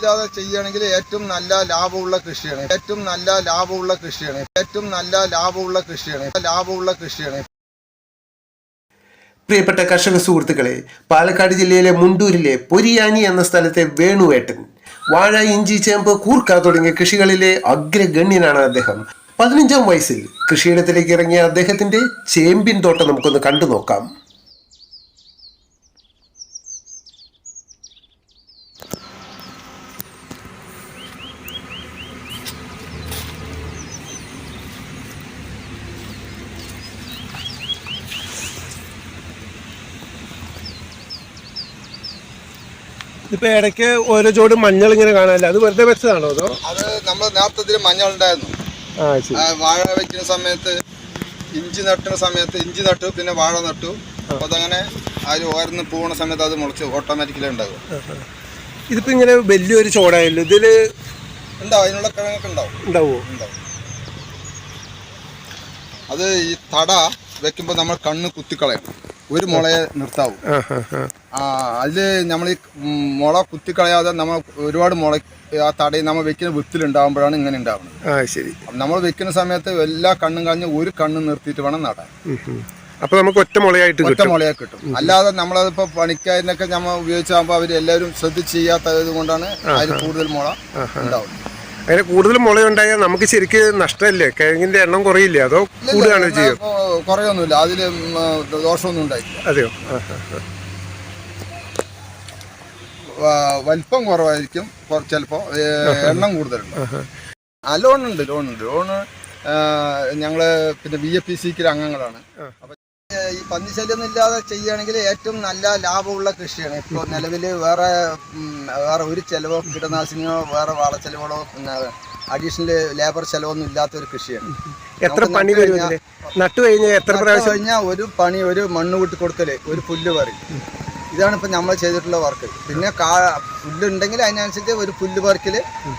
ഇല്ലാതെ ചെയ്യുകയാണെങ്കിൽ ഏറ്റവും നല്ല ലാഭമുള്ള കൃഷിയാണ്. ഏറ്റവും നല്ല ലാഭമുള്ള കൃഷിയാണ്. ഏറ്റവും നല്ല ലാഭമുള്ള കൃഷിയാണ്. ലാഭമുള്ള കൃഷിയാണ്. പ്രിയപ്പെട്ട കർഷക സുഹൃത്തുക്കളെ പാലക്കാട് ജില്ലയിലെ മുണ്ടൂരിലെ പൊരിയാനി എന്ന സ്ഥലത്തെ വേണുവേട്ടൻ വാഴ ഇഞ്ചി ചേമ്പ് കൂർക്ക തുടങ്ങിയ കൃഷികളിലെ അഗ്രഗണ്യനാണ് അദ്ദേഹം. പതിനഞ്ചാം വയസ്സിൽ കൃഷിയിടത്തിലേക്ക് ഇറങ്ങിയ അദ്ദേഹത്തിന്റെ ചേമ്പിൻ തോട്ടം നമുക്കൊന്ന് കണ്ടു നോക്കാം ഇപ്പൊ ഇടയ്ക്ക് ഓരോ ജോഡി മഞ്ഞൾ ഇങ്ങനെ കാണാനല്ല? അത് വെറുതെ വെച്ചതാണോ അതോ? അത് നമ്മൾ നേരത്തെ ഇതിൽ മഞ്ഞൾ ഉണ്ടായിരുന്നു. ആ ശരി. ആ വാഴ വെക്കുന്ന സമയത്ത് ഇഞ്ചി നട്ടുന്ന സമയത്ത് ഇഞ്ചി നട്ടു പിന്നെ വാഴ നട്ടു. അപ്പൊ അതങ്ങനെ അതിൽ ഓരോന്ന് പോകുന്ന സമയത്ത് അത് മുളച്ച് ഓട്ടോമാറ്റിക്കലി ഉണ്ടാകും. ഇതിപ്പോ ഇങ്ങനെ വലിയൊരു ചോടായല്ലോ? ഇതിൽ ഉണ്ടാവും അതിനുള്ള കിഴങ്ങൊക്കെ ഉണ്ടാവും. ഉണ്ടാവോ? ഉണ്ടാവും. അത് ഈ തട വെക്കുമ്പോൾ നമ്മൾ കണ്ണ് കുത്തിക്കളയണം. ഒരു മുളയെ നിർത്താവും. അതിൽ നമ്മൾ ഈ മുള കുത്തിക്കളയാതെ നമ്മൾ ഒരുപാട് മുള ആ തടയിൽ നമ്മൾ വെക്കുന്ന വിത്തിലുണ്ടാകുമ്പോഴാണ് ഇങ്ങനെ ഉണ്ടാവുന്നത്. ശരി. നമ്മൾ വെക്കുന്ന സമയത്ത് എല്ലാ കണ്ണും കളഞ്ഞ് ഒരു കണ്ണ് നിർത്തിയിട്ട് വേണം നടാൻ. അപ്പൊ നമുക്ക് ഒറ്റ മുളയായിട്ട് ഒറ്റ മുളയായി മുളയെ കിട്ടും. അല്ലാതെ നമ്മളതിപ്പോ പണിക്കാരനൊക്കെ നമ്മൾ ഉപയോഗിച്ചാകുമ്പോൾ അവർ എല്ലാവരും ശ്രദ്ധിച്ച് ചെയ്യാത്തത് കൊണ്ടാണ് അതിൽ കൂടുതൽ മുള ഉണ്ടാവുന്നത്. അങ്ങനെ കൂടുതൽ മുളയുണ്ടായാൽ നമുക്ക് ശരിക്കും നഷ്ടമല്ലേ? കിഴങ്ങിന്റെ എണ്ണം കുറയില്ലേ? അതോ കൂടുകയാണ് ചെയ്യും? കുറയൊന്നുമില്ല. അതിൽ ദോഷമൊന്നും അതെയോ? വലിപ്പം കുറവായിരിക്കും. ചിലപ്പോ എണ്ണം കൂടുതലുണ്ട്. ലോണുണ്ട് ലോണുണ്ട്. ലോണ് ഞങ്ങൾ പിന്നെ ബി എ പി സിക്ക് അംഗങ്ങളാണ്. അപ്പൊ പന്നിശല്യൊന്നും ഇല്ലാതെ ചെയ്യുകയാണെങ്കിൽ ഏറ്റവും നല്ല ലാഭമുള്ള കൃഷിയാണ്. ഇപ്പോൾ നിലവിൽ വേറെ വേറെ ഒരു ചെലവോ കീടനാശിനിയോ വേറെ വളച്ചെലവുകളോ പിന്നെ അഡീഷണൽ ലേബർ ചെലവൊന്നും ഇല്ലാത്ത ഒരു കൃഷിയാണ്. എത്ര പണി നട്ട് കഴിഞ്ഞാൽ എത്ര പ്രാവശ്യം? കഴിഞ്ഞാൽ ഒരു പണി ഒരു മണ്ണ് കൂട്ടി കൊടുക്കൽ ഒരു പുല്ല് പറി. ഇതാണ് ഇപ്പം നമ്മൾ ചെയ്തിട്ടുള്ള വർക്ക്. പിന്നെ കാ പുല്ലുണ്ടെങ്കിൽ അതിനനുസരിച്ച് ഒരു പുല്ല് പറിക്കൽ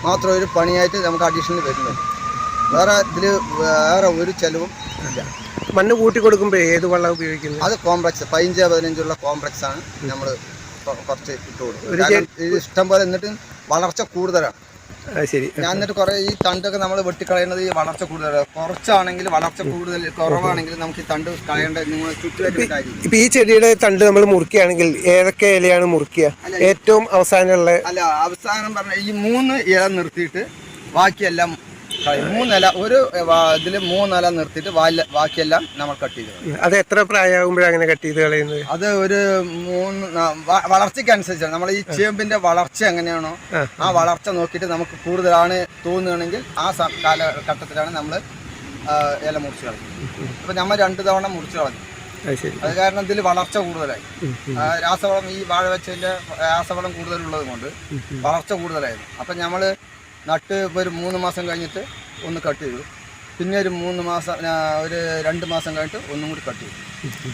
മാത്രം ഒരു പണിയായിട്ട് നമുക്ക് അഡീഷണൽ വരുന്നുണ്ട്. വേറെ ഇതിൽ വേറെ ഒരു ചെലവും ഇല്ല. മണ്ണ് കൂട്ടി കൊടുക്കുമ്പോൾ ഏത് വെള്ളം ഉപയോഗിക്കുന്നത്? അത് കോംപ്ലക്സ് പതിനഞ്ച് പതിനഞ്ചുള്ള കോംപ്ലക്സ് ആണ് നമ്മൾ കുറച്ച് ഇട്ട് ഇത് ഇഷ്ടം പോലെ എന്നിട്ട് വളർച്ച കൂടുതലാണ്. ശരി. ഞാൻ എന്നിട്ട് കുറെ ഈ തണ്ടൊക്കെ നമ്മൾ വെട്ടിക്കളയുന്നത് ഈ വളർച്ച കൂടുതലാണ്. കുറച്ചാണെങ്കിൽ വളർച്ച കൂടുതൽ കുറവാണെങ്കിൽ നമുക്ക് ഈ തണ്ട് കളയേണ്ട നിങ്ങൾ ചുറ്റുമായിട്ട് ഇപ്പൊ ഈ ചെടിയുടെ തണ്ട് നമ്മൾ മുറിക്കുകയാണെങ്കിൽ ഏതൊക്കെ ഇലയാണ് മുറിക്കുക? ഏറ്റവും അവസാനമുള്ള അല്ല അവസാനം പറഞ്ഞ ഈ മൂന്ന് ഇല നിർത്തിയിട്ട് ബാക്കിയെല്ലാം മൂന്നില ഒരു ഇതിൽ മൂന്നില നിർത്തിയിട്ട് ബാക്കിയെല്ലാം നമ്മൾ കട്ട് ചെയ്ത്. അത് എത്ര പ്രായമാകുമ്പോഴാണ് അങ്ങനെ കട്ട് ചെയ്ത് കളയുന്നത്? അത് ഒരു മൂന്ന് വളർച്ചയ്ക്കനുസരിച്ചാണ്. നമ്മൾ ഈ ചേമ്പിന്റെ വളർച്ച എങ്ങനെയാണോ ആ. വളർച്ച നോക്കിയിട്ട് നമുക്ക് കൂടുതലാണ് തോന്നുകയാണെങ്കിൽ ആ കാലഘട്ടത്തിലാണ് നമ്മൾ ഇല മുറിച്ച് കളഞ്ഞത് അപ്പൊ നമ്മൾ രണ്ട് തവണ മുറിച്ച് കളഞ്ഞു. അത് കാരണം ഇതിൽ വളർച്ച കൂടുതലായി. രാസവളം ഈ വാഴ രാസവളം കൂടുതലുള്ളത് കൊണ്ട് വളർച്ച കൂടുതലായിരുന്നു. അപ്പം നമ്മൾ നട്ട് ഇപ്പോൾ ഒരു മൂന്ന് മാസം കഴിഞ്ഞിട്ട് ഒന്ന് കട്ട് ചെയ്തു. പിന്നെ ഒരു മൂന്ന് മാസം ഒരു രണ്ട് മാസം കഴിഞ്ഞിട്ട് ഒന്നും കൂടി കട്ട് ചെയ്തു.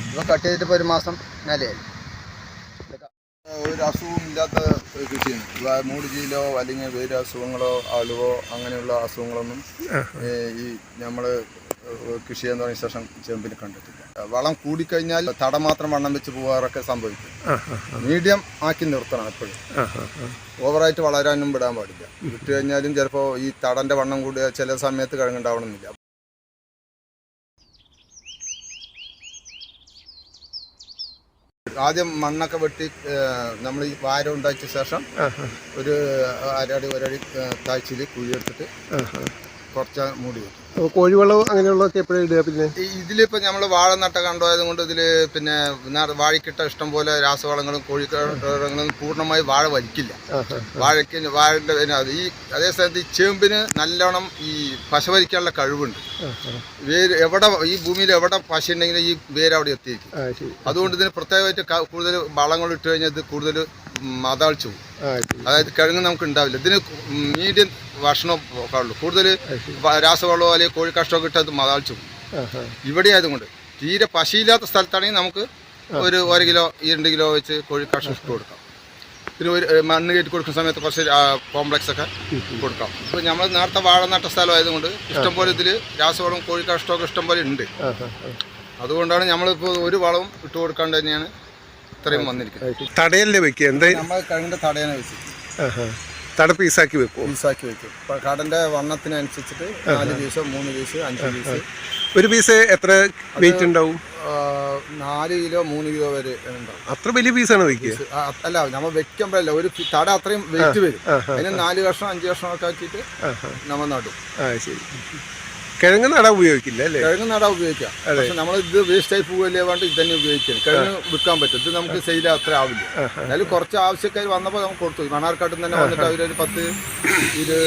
ഇപ്പോൾ കട്ട് ചെയ്തിട്ട് ഇപ്പോൾ ഒരു മാസം നിലയായി. ഒരു അസുഖവും ഇല്ലാത്ത കൃഷിയാണ്. മൂടുജീലോ അല്ലെങ്കിൽ വേറെ അസുഖങ്ങളോ അളുവോ അങ്ങനെയുള്ള അസുഖങ്ങളൊന്നും ഈ നമ്മൾ കൃഷി ചെയ്യാൻ തുടങ്ങിയ ശേഷം ചേമ്പിന് കണ്ടിട്ടില്ല വളം കൂടിക്കഴിഞ്ഞാൽ തട മാത്രം വണ്ണം വെച്ച് പോകാറൊക്കെ സംഭവിക്കും. മീഡിയം ആക്കി നിർത്തണം എപ്പോഴും. ഓവറായിട്ട് വളരാനും വിടാൻ പാടില്ല. വിട്ട് കഴിഞ്ഞാലും ചിലപ്പോൾ ഈ തടന്റെ വണ്ണം കൂടിയ ചില സമയത്ത് കിഴങ്ങുണ്ടാവണമെന്നില്ല. ആദ്യം മണ്ണൊക്കെ വെട്ടി നമ്മൾ ഈ വാര ഉണ്ടാക്കിയ ശേഷം ഒരു അരടി ഒരടി താഴ്ചയിൽ കുഴിയെടുത്തിട്ട് കുറച്ച് മൂടി വെക്കും. കോഴിവെള്ളം അങ്ങനെയുള്ളതൊക്കെ എപ്പോഴും ഇടുക പിന്നെ? ഈ- ഇതിലിപ്പോ നമ്മൾ വാഴ നട്ട കണ്ടുപോയത് കൊണ്ട് ഇതിൽ പിന്നെ വാഴക്കിട്ട ഇഷ്ടം പോലെ രാസവളങ്ങളും കോഴിക്കളങ്ങളും പൂർണമായി വാഴ വലിക്കില്ല വാഴയ്ക്ക് വാഴന്റെ പിന്നെ ഈ അതേ സ്ഥാനത്ത് ഈ ചേമ്പിന് നല്ലോണം ഈ പശ വലിക്കാനുള്ള കഴിവുണ്ട്. വേര് എവിടെ ഈ ഭൂമിയിൽ എവിടെ പശ ഉണ്ടെങ്കിലും ഈ വേര് അവിടെ എത്തിയിരിക്കും. അതുകൊണ്ട് ഇതിന് പ്രത്യേകമായിട്ട് കൂടുതൽ വളങ്ങൾ ഇട്ട് കഴിഞ്ഞാൽ ഇത് കൂടുതൽ മതാളിച്ചു അതായത് കിഴങ്ങ് നമുക്ക് ഉണ്ടാവില്ല. ഇതിന് മീഡിയം ഭക്ഷണം കാണുള്ളൂ കൂടുതൽ രാസവളമോ അല്ലെങ്കിൽ കോഴിക്കാഷ്ടമോ ഇട്ടത് മതാളിച്ചു പോകും ആ ആ. ഇവിടെ ആയതുകൊണ്ട് തീരെ പശയില്ലാത്ത സ്ഥലത്താണെങ്കിൽ നമുക്ക് ഒരു ഒരു കിലോ ഈ രണ്ട് കിലോ വെച്ച് കോഴി കോഴിക്കാഷ്ടം ഇട്ട് കൊടുക്കാം. പിന്നെ ഒരു മണ്ണ് കയറ്റി കൊടുക്കുന്ന സമയത്ത് കുറച്ച് കോംപ്ലക്സ് ഒക്കെ കൊടുക്കാം. ഇപ്പോൾ നമ്മൾ നേരത്തെ വാഴ നട്ട സ്ഥലമായതുകൊണ്ട് ഇഷ്ടംപോലെ ഇതിൽ രാസവളവും കോഴി കഷ്ടമൊക്കെ ഇഷ്ടംപോലെ ഉണ്ട്. അതുകൊണ്ടാണ് നമ്മളിപ്പോൾ ഒരു വളവും ഇട്ട് കൊടുക്കാണ്ട് തന്നെയാണ് ഇത്രയും വന്നിരിക്കുന്നത്. അത് തടയല്ലേ വെക്കുക എന്താ? നമ്മൾ കഴിഞ്ഞ തടയാണ് വെച്ചത്. തട പീസാക്കി വെക്കും പീസാക്കി വെക്കും. കടന്റെ വണ്ണത്തിനനുസരിച്ചിട്ട് നാല് പീസ് മൂന്ന് പീസ് അഞ്ച് പീസ്. ഒരു പീസ് എത്ര വെയിറ്റ് ഉണ്ടാവും? നാല് കിലോ മൂന്ന് കിലോ വരെ ഉണ്ടാവും. അത്ര വലിയ പീസാണ് വെക്കുക? അല്ല നമ്മൾ വെക്കുമ്പോഴല്ല ഒരു തട അത്രയും വെയിറ്റ് വരും. അതിന് നാല് വർഷം അഞ്ച് വർഷം ഒക്കെ ആക്കിയിട്ട് നമ്മൾ നടും. ശരി. കിഴങ്ങ് നട ഉപയോഗിക്കില്ല അല്ലേ? കിഴങ്ങ് നട ഉപയോഗിക്കാം. പക്ഷെ നമ്മൾ ഇത് വേസ്റ്റ് ആയി പോകല്ലേ വേണ്ട ഇത് തന്നെ ഉപയോഗിക്കാം കിഴങ്ങ് വിൽക്കാൻ പറ്റും. ഇത് നമുക്ക് സെയിൽ അത്ര ആവില്ല. എന്നാലും കുറച്ച് ആവശ്യക്കാർ വന്നപ്പോൾ നമുക്ക് കൊടുത്തു. മണാർക്കാട്ടിൽ നിന്ന് തന്നെ വന്നിട്ട് അവരൊരു പത്ത് ഇത്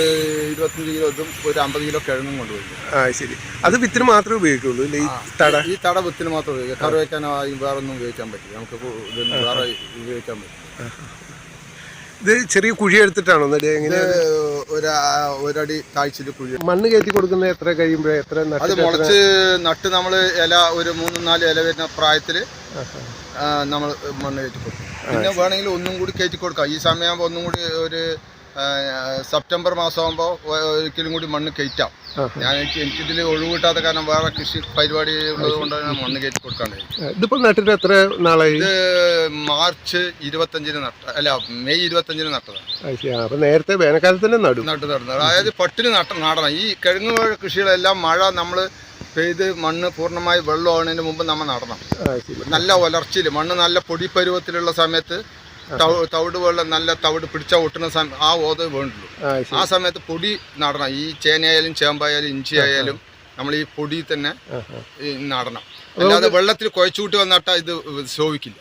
ഇരുപത്തഞ്ച് കിലോ ഇതും ഒരു അമ്പത് കിലോ കിഴങ്ങും കൊണ്ടുപോയി. ആ ശരി. അത് വിത്തിന് മാത്രമേ ഉപയോഗിക്കുള്ളൂ ഈ തട? ഈ തട വിത്തിന് മാത്രമേ ഉപയോഗിക്കാം കറി വയ്ക്കാനോ വേറെ ഒന്നും ഉപയോഗിക്കാൻ പറ്റില്ല. നമുക്ക് ഇതൊന്നും വേറെ ഉപയോഗിക്കാൻ പറ്റും ഇത് ചെറിയ കുഴി എടുത്തിട്ടാണോ എങ്ങനെ ഒരു ഒരടി താഴ്ചയിൽ കുഴി മണ്ണ് കയറ്റി കൊടുക്കുന്നത് എത്ര കഴിയുമ്പോഴേ എത്ര അത് മുളച്ച് നട്ട് നമ്മൾ ഇല ഒരു മൂന്ന് നാല് ഇല വരുന്ന പ്രായത്തിൽ നമ്മൾ മണ്ണ് കയറ്റി കൊടുക്കും. പിന്നെ വേണമെങ്കിൽ ഒന്നും കൂടി കയറ്റി കൊടുക്കാം. ഈ സമയമാകുമ്പോൾ ഒന്നും കൂടി ഒരു സെപ്റ്റംബർ മാസമാകുമ്പോൾ ഒരിക്കലും കൂടി മണ്ണ് കയറ്റാം. ഞാൻ എനിക്ക് എനിക്കിതിൽ ഒഴിവ് കിട്ടാത്ത കാരണം വേറെ കൃഷി പരിപാടി ഉള്ളത് കൊണ്ട് ഞാൻ മണ്ണ് കയറ്റി കൊടുക്കാണ്ട് ഇതിപ്പോൾ നട്ടിട്ട് എത്ര നാളായി? ഇത് മാർച്ച് ഇരുപത്തഞ്ചിന് നട്ട അല്ല മെയ് ഇരുപത്തഞ്ചിന് നട്ടതാണ്. അപ്പൊ നേരത്തെ വേനൽക്കാലത്ത് തന്നെ നടും. നട്ട് നടന്നത് അതായത് പട്ടിന് നട്ട നടണം. ഈ കിഴങ്ങ് കൃഷികളെല്ലാം മഴ നമ്മൾ പെയ്ത് മണ്ണ് പൂർണമായി വെള്ളമാകുന്നതിന് മുമ്പ് നമ്മൾ നടണം. നല്ല ഒലർച്ചയിൽ മണ്ണ് നല്ല പൊടിപ്പരുവത്തിലുള്ള സമയത്ത് തവിട് പോലെ നല്ല തവിട് പിടിച്ച ഒട്ടുന്ന സമയം ആ ഓത് വേണ്ടുള്ളൂ. ആ സമയത്ത് പൊടി നടണം. ഈ ചേനയായാലും ചേമ്പായാലും ഇഞ്ചി ആയാലും നമ്മൾ ഈ പൊടി തന്നെ നടണം. അല്ലാതെ വെള്ളത്തിൽ കുഴച്ചുകൂട്ടി വന്നിട്ടാ ഇത് ശോഭിക്കില്ല.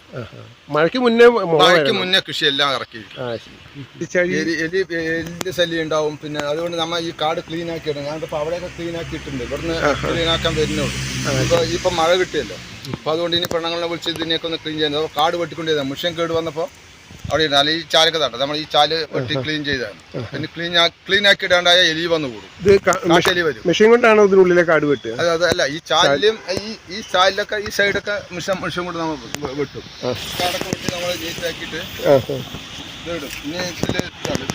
മഴയ്ക്ക് മുന്നേ മഴയ്ക്ക് മുന്നേ കൃഷി എല്ലാം ഇറക്കിയിരിക്കും ആ ശരി. ഈ ചഴി എലി എലി എലിന്റെ ശല്യം ഉണ്ടാവും. പിന്നെ അതുകൊണ്ട് നമ്മൾ ഈ കാട് ക്ലീൻ ആക്കി ഇടും ഞാനിപ്പോ അവിടെയൊക്കെ ക്ലീൻ ആക്കിയിട്ടുണ്ട്. ഇവിടുന്ന് ക്ലീൻ ആക്കാൻ വരുന്നുള്ളൂ. ഇപ്പൊ ഇപ്പൊ മഴ കിട്ടിയല്ലോ. അപ്പൊ അതുകൊണ്ട് ഇനി പെണ്ണുങ്ങളെ വിളിച്ച് ഇതിനെയൊക്കെ ഒന്ന് ക്ലീൻ ചെയ്യുന്നത് കാട് വെട്ടിക്കൊണ്ടിരുന്ന മുഷ്യം കേട് വന്നപ്പോ അവിടെ ഇരുന്നാൽ ഈ ചാലൊക്കെ തട്ടെ നമ്മൾ ഈ ചാൽ വെട്ടി ക്ലീൻ ചെയ്താണ് പിന്നെ ക്ലീൻ ക്ലീൻ ആക്കി ഇടാണ്ടായ എലി വന്ന് കൂടും. കാട്ടെലി വരും. മെഷീൻ കൊണ്ടാണോ ഇതിനുള്ളിലെ കാട് വെട്ടുക? അതെ അല്ല ഈ ചാലിലും ഈ ഈ ചാലിലൊക്കെ ഈ സൈഡൊക്കെ മിഷൻ മെഷീൻ കൊണ്ട് നമ്മൾ വെട്ടും. ആ. കാടൊക്കെ വെട്ടി നമ്മൾ നീറ്റ് ആക്കിയിട്ട് ആ, ആ. ഇതിടും ഇനി.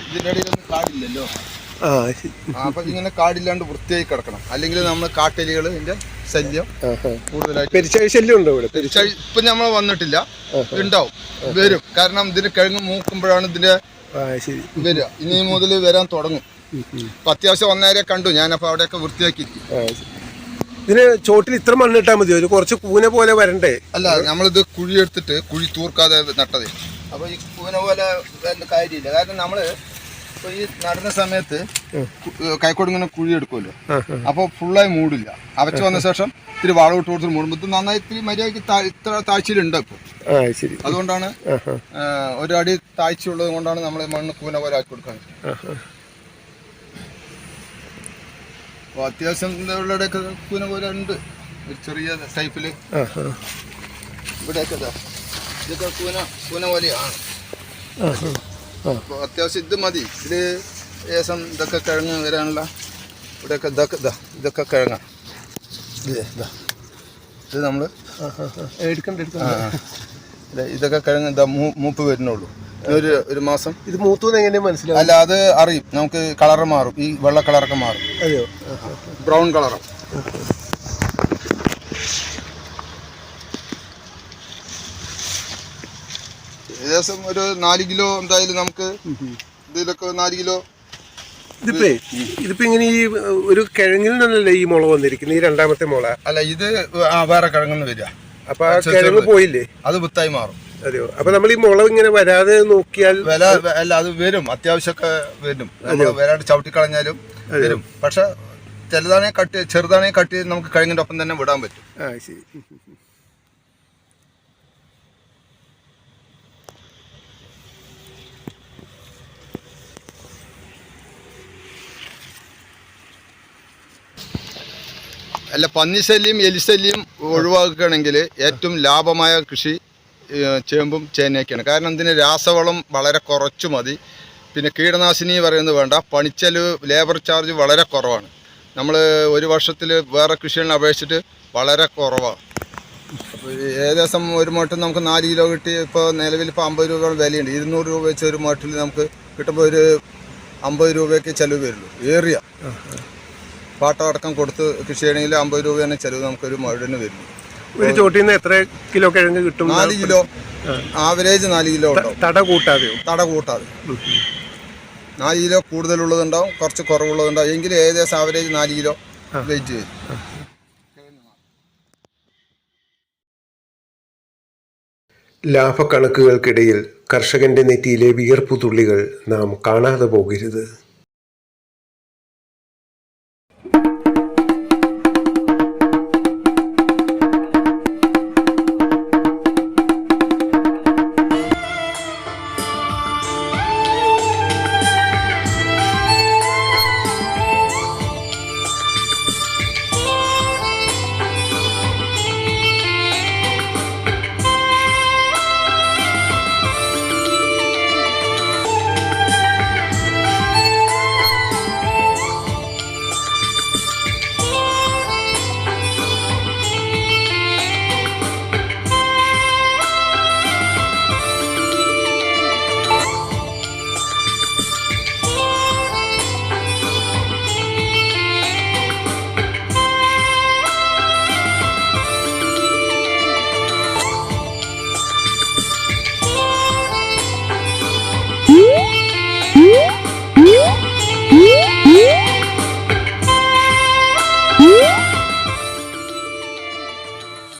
ഇതിന്റെ ഇടയിലൊന്നും കാടില്ലല്ലോ. അപ്പൊ ഇങ്ങനെ കാടില്ലാണ്ട് വൃത്തിയായി കിടക്കണം. അല്ലെങ്കിൽ നമ്മൾ കാട്ടെലികൾ ഇതിന്റെ ശല്യം. കൂടുതലായിട്ട് ശല്യം ഉണ്ടോ ഇവിടെ? ഇപ്പൊ നമ്മൾ വന്നിട്ടില്ല. ഉണ്ടാവും വരും. കാരണം ഇതിന് കിഴങ്ങ് മൂക്കുമ്പോഴാണ് ഇതിന്റെ വരിക ഇനി മുതൽ വരാൻ തുടങ്ങും. അപ്പൊ അത്യാവശ്യം ഒന്നേരെ കണ്ടു. ഞാനപ്പോ അവിടെയൊക്കെ വൃത്തിയാക്കി. ഇതിന് ചോട്ടിൽ ഇത്ര മണ്ണിട്ടാൽ മതി ഒരു കുറച്ച് കൂന പോലെ വരണ്ടേ? അല്ല നമ്മളിത് കുഴി എടുത്തിട്ട് കുഴി തൂർക്കാതെ നട്ടത്. അപ്പൊ ഈ കൂന പോലെ കാര്യമില്ല. കാരണം നമ്മൾ ഇപ്പൊ ഈ നടുന്ന സമയത്ത് കൈക്കോട് ഇങ്ങനെ കുഴി എടുക്കുമല്ലോ. അപ്പൊ ഫുള്ളായി മൂടില്ല. അവച്ച് വന്ന ശേഷം ഇത്തിരി വാഴ ഇട്ട് കൊടുത്ത് മൂടുമ്പോൾ നന്നായി ഇത്തിരി മര്യാദയ്ക്ക് ഇത്ര താഴ്ചയിലുണ്ട് ശരി. അതുകൊണ്ടാണ് ഒരടി താഴ്ച ഉള്ളത് കൊണ്ടാണ് നമ്മൾ മണ്ണ് കൂന പോലെ ആക്കി കൊടുക്കാൻ അത്യാവശ്യം കൂന പോലെ ഉണ്ട്. ഒരു ചെറിയ ടൈപ്പിൽ. ഇവിടെയൊക്കെ ഇതാ. ഇതൊക്കെ കൂന കൂന പോലെയാണ്. അപ്പോൾ അത്യാവശ്യം ഇത് മതി. ഇത് ഏകദേശം ഇതൊക്കെ കിഴങ്ങ് വരാനുള്ള ഇവിടെയൊക്കെ ഇതൊക്കെ ഇതാ ഇതൊക്കെ കിഴങ്ങ. ഇത് ഇതാ. ഇത് നമ്മൾ. എടുക്കണ്ട എടുക്കണ്ട. ഇതൊക്കെ കിഴങ്ങ് ഇതാ മൂ- മൂപ്പ് വരുന്നുള്ളൂ. ഒരു ഒരു മാസം. ഇത് മൂത്തു എങ്ങനെ മനസ്സിലാവും അല്ല അത് അറിയും. നമുക്ക് കളർ മാറും. ഈ വെള്ള കളറൊക്കെ മാറും. അതെയോ. ബ്രൗൺ കളറും. ഏകദേശം ഒരു നാല് കിലോ എന്തായാലും നമുക്ക് ഇതിലൊക്കെ നാല് കിലോ ഇതിപ്പേ ഇതിപ്പോ ഇങ്ങനെ ഈ ഒരു കിഴങ്ങിൽ നിന്നല്ലേ ഈ മുള വന്നിരിക്കുന്നത്? ഈ രണ്ടാമത്തെ മുള. അല്ല ഇത് വേറെ വേറെ നിന്ന് വരിക. അപ്പൊ ആ കിഴങ്ങ് പോയില്ലേ? അത് വിത്തായി മാറും. അതെയോ? അപ്പൊ നമ്മൾ ഈ മുള ഇങ്ങനെ വരാതെ നോക്കിയാൽ വില അല്ല അത് വരും. അത്യാവശ്യമൊക്കെ വരും. വരാണ്ട് ചവിട്ടിക്കളഞ്ഞാലും വരും. പക്ഷെ ചെറുതാണെങ്കിൽ കട്ട് ചെറുതാണെങ്കിൽ കട്ട് നമുക്ക് കിഴങ്ങിന്റെ ഒപ്പം തന്നെ വിടാൻ പറ്റും. ആ ശരി. അല്ല പന്നിശല്യം എലിശല്യം ഒഴിവാക്കുകയാണെങ്കിൽ ഏറ്റവും ലാഭമായ കൃഷി ചേമ്പും ചേനയൊക്കെയാണ്. കാരണം ഇതിന് രാസവളം വളരെ കുറച്ച് മതി. പിന്നെ കീടനാശിനി പറയുന്നത് വേണ്ട. പണിച്ചെലവ് ലേബർ ചാർജ് വളരെ കുറവാണ്. നമ്മൾ ഒരു വർഷത്തിൽ വേറെ കൃഷികളിനെ അപേക്ഷിച്ചിട്ട് വളരെ കുറവാണ് ഏകദേശം ഒരു മട്ടിൽ നമുക്ക് നാല് കിലോ കിട്ടി. ഇപ്പോൾ നിലവിൽ ഇപ്പോൾ അമ്പത് രൂപയോളം വിലയുണ്ട്. ഇരുന്നൂറ് രൂപ വെച്ച് ഒരു മട്ടിൽ നമുക്ക് കിട്ടുമ്പോൾ ഒരു അമ്പത് രൂപയ്ക്ക് ചിലവ് വരുള്ളൂ. ഏറിയ. പാട്ടമടക്കം കൊടുത്ത് കൃഷി ചെയ്യണമെങ്കിൽ അമ്പത് തന്നെ ചെലവ് നമുക്കൊരു മഴന് വരും. ഒരു ചോട്ടിൽ നിന്ന് എത്ര കിലോ കിഴങ്ങ് കിട്ടും? നാല് കിലോ. ആവറേജ് നാല് കിലോ തട കൂട്ടാതെ തട കൂട്ടാതെ. നാല് കിലോ കൂടുതലുള്ളതുണ്ടാവും കുറച്ച് കുറവുള്ളതുണ്ടാവും. എങ്കിലും ഏകദേശം ആവറേജ് നാല് കിലോ വെയിറ്റ് ചെയ്യും ലാഭക്കണക്കുകൾക്കിടയിൽ കർഷകന്റെ നെറ്റിയിലെ വിയർപ്പുതുള്ളികൾ നാം കാണാതെ പോകരുത്. thank you.